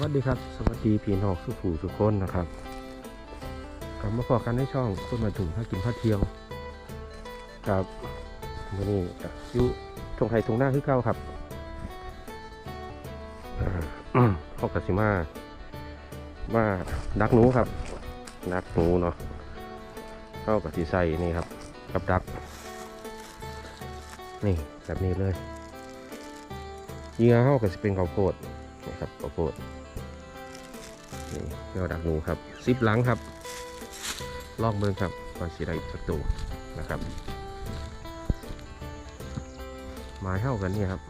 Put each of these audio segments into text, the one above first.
วัสดีครับ สวัสดีพี่น้องสุภูทุกคนนะครับกลับมาพอกันในช่องคนมาถึงพากินพาเที่ยวครับวันนี้อยู่ตรงไทยตรงหน้าคือเก้าครับอ่าพ่อกสิมามาดักหนูครับ ดักหนูเนาะเข้ากับที่ใส่นี่ครับ กับดัก นี่แบบนี้เลยเหยื่อเข้ากับสิเป็นข้าวโพดนี่ครับข้าวโพด นี่แนวดักหนูครับซิปหลังครับลองเบิ่งครับว่าสิได้สักตัวนะครับหมาเข้ากันนี่ครับ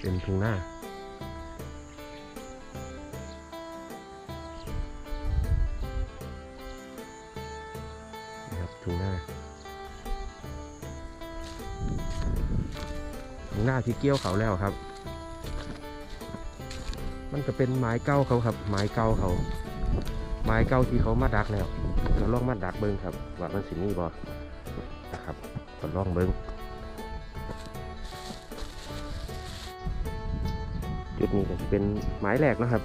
เป็นทุงหน้านะครับถุงหน้าทุ่งหน้าที่เกี้ยวเขาแล้วครับ มันก็เป็นไม้เก้าเขาครับ ไม้เก้าเขา ไม้เก้าที่เขามาดักแล้วเราลองมาดักเบิ้งครับ ว่ามันสิมีบ่นะครับก็ลองเบิ้งจุดนี้ก็จะเป็นไม้แรกนะครับ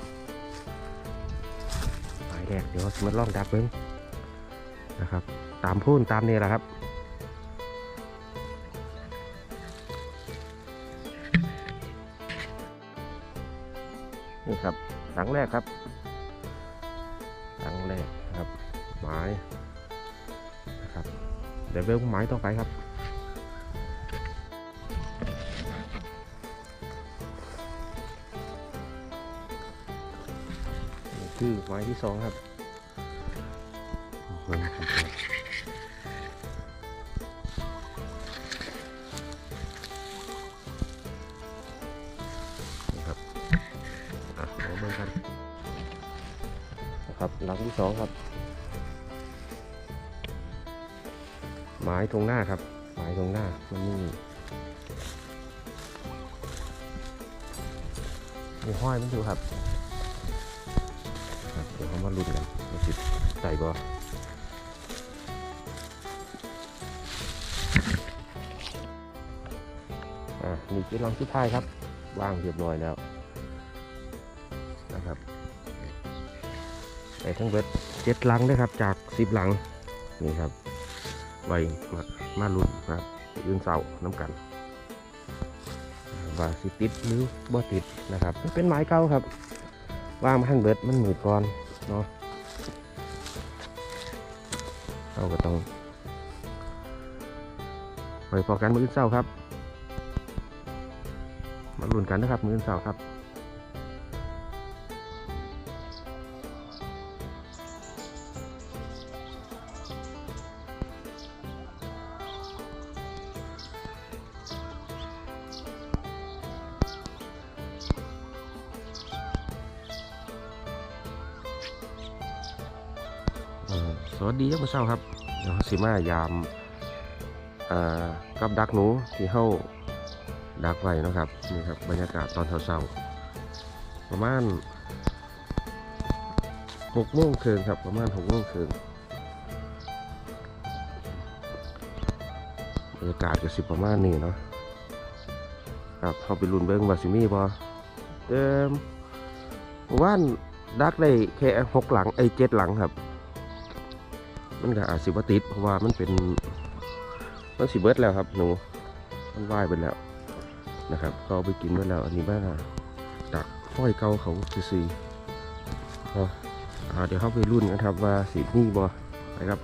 ไม้แรกเดี๋ยวสิมาลองดักเบิ้งนะครับ ตามพูนตามนี่แหละครับ นี่ครับหลังแรกครับหลังแรกครับไม้นะครับเดี๋ยวเบิ้งไม้ต่อไปครับนี่คือไม้ที่สองครับ หลังที่สองครับไม้ตรงหน้าครับไม้ตรงหน้ามันนี่มีห้อยมันอยู่ครับครับเดี๋ยวเขามาลุ้นกันว่าจิใส่บ่อะนี่คือลังสุดท้ายครับ วางเรียบร้อยแล้ว ไปทั้งเบิดเจ็ดหลังด้ครับ จากสิบหลังนี่ครับไว้มามาลุ้นครับยืนเสาน้ำกันว่าสิติดหรือบ่ติดนะครับเป็นไม้เก่าครับว่างมาทั้งเบิดมันหมืดก่อนเนาะเราก็ต้องไปพอกันมืออนเสาครับ มาลุ้นกันนะครับมืออนเสาครับ สวัสดียามมื้อเช้าครับเดี๋ยวสิมายามกับดักหนูที่เฮาดักไว้นะครับนี่ครับบรรยากาศตอนเช้าๆประมาณหกโมงครึ่งครับประมาณหกโมงครึ่งบรรยากาศก็สิประมาณนี้เนาะครับเข้าไปลุ้นเบิ่งว่าสิมีบ่เติมเมื่อว่านดักได้แค่หกหลังไอ้เจ็ดหลังครับ มันก็อาจสิบติดเพราะว่ามันเป็นมันสิเบิดแล้วครับหนูมันว่ายไปแล้วนะครับเขาเอาไปกินไปแล้วอันนี้บ้าดักห้อยเกาเขาซื่อเนาะอ่าเดี๋ยวเข้าไปรุ่นกันครับว่าสิมีบ่ไปครับ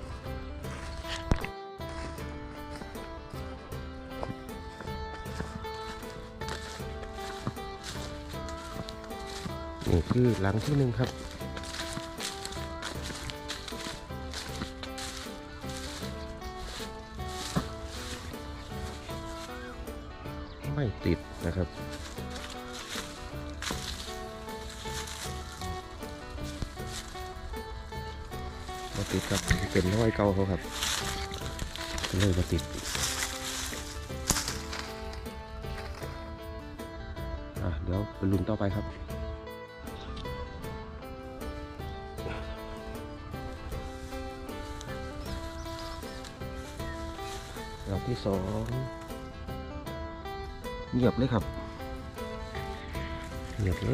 นี่คือหลังที่หนึ่งครับ ไม่ติดนะครับ มาติดครับเป็นร้อยเก้าเขาครับเลยมาติดอะเดี๋ยวไปลุ้นต่อไปครับรอบที่สอง เงียบเลยครับเงียบเล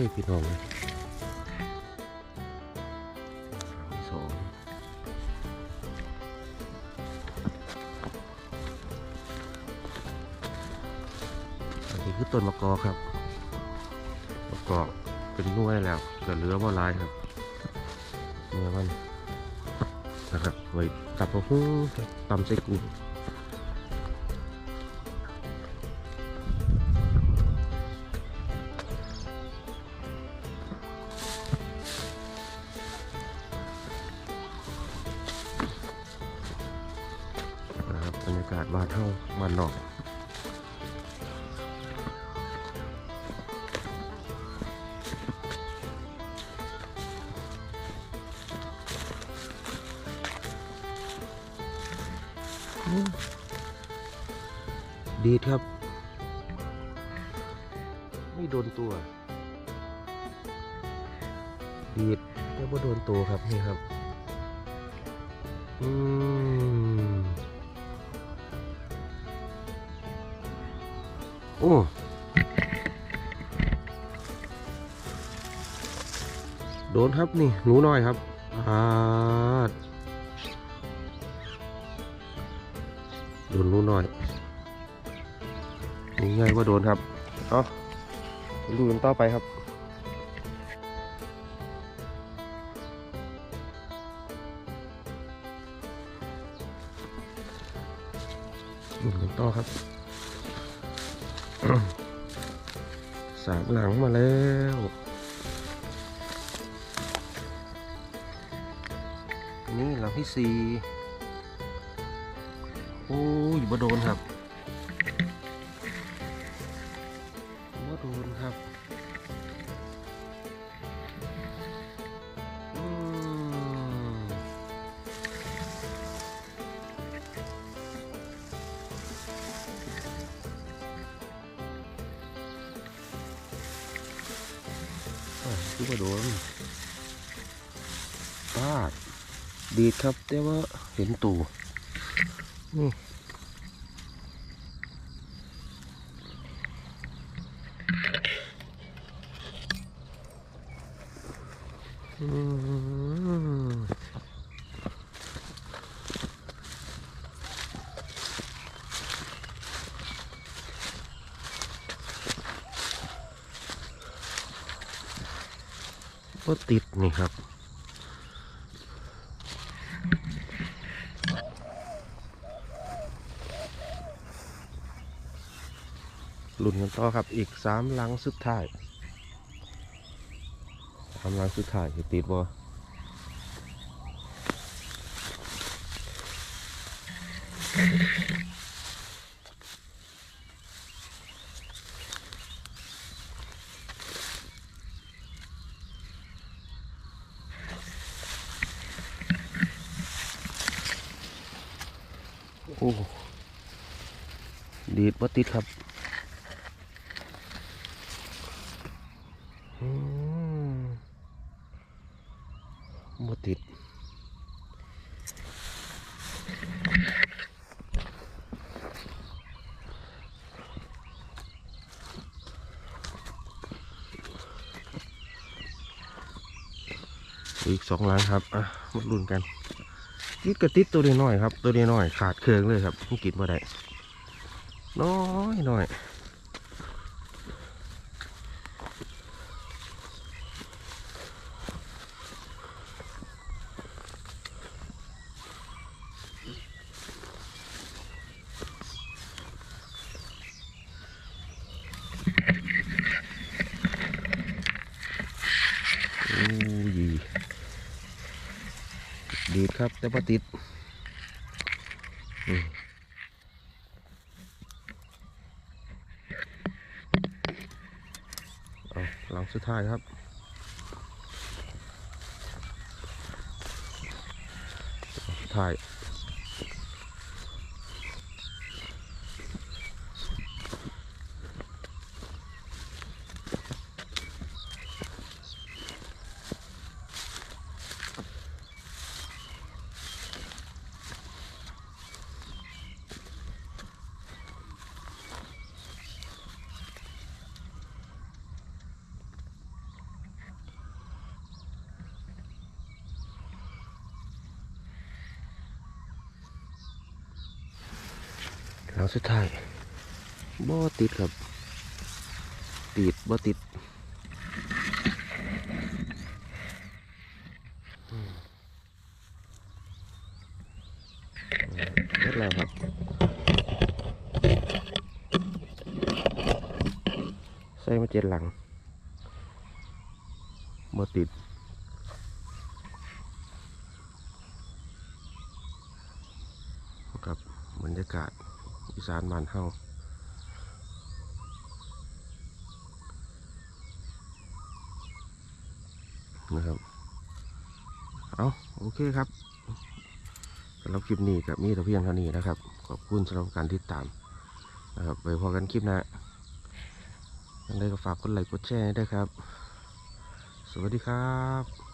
ยพี่น้องเลยหลังที่สองอันนี้คือต้นมะกอกครับมะกอกเป็นหน่วยแล้วก็เหลือว่าลายครับเนื้อมันนะครับไว้ตับกระหุ้งตำใส่กุ้ง รับรรยากาศบ้านเท่าบ้านนอกอืมดีครับ ไม่โดนตัว ดีดแต่ว่าโดนตัวครับนี่ครับ อืม โอ้โดนครับนี่หนูน้อยครับอ่าโดนหนูน้อยนี่ไงว่าโดนครับเอาดูกันต่อไปครับดูกันต่อครับ สามหลังมาแล้วนี่หลังที่สี่โอ้ยบ่โดนครับ คือบ่โดนปาดดีดครับ แต่ว่าเห็นตูนี่ ติดนี่ครับ ลุ้นกันต่อครับอีกสามลังสุดท้ายสามลังสุดท้ายจะติดบ่ โอ้ดีดบ่ติดครับอืมบ่ติดอีกสองล้านครับ อะมาลุ้นกัน ติดกระติดตัวน้อยครับ ตัวน้อยขาดเครื่องเลยครับมันกินมาได้น้อยน้อย อู้ย ดีดครับแต่ว่าติดเอาหลังสุดท้ายครับถ่าย หลังสุดท้ายบ่ติดครับติดบ่ติดเร็จแล้วครับใส่มาเจ็ดหลังบ่ติดกับบรรยากาศ อีสานบ้านเฮานะครับ เอาโอเคครับสำหรับคลิปนี้กับมีแต่เพียงเท่านี้นะครับ ขอบคุณสำหรับการติดตามนะครับไปพอกันคลิปหน้ายังไงก็ฝากกดไลค์กดแชร์ด้วยครับ สวัสดีครับ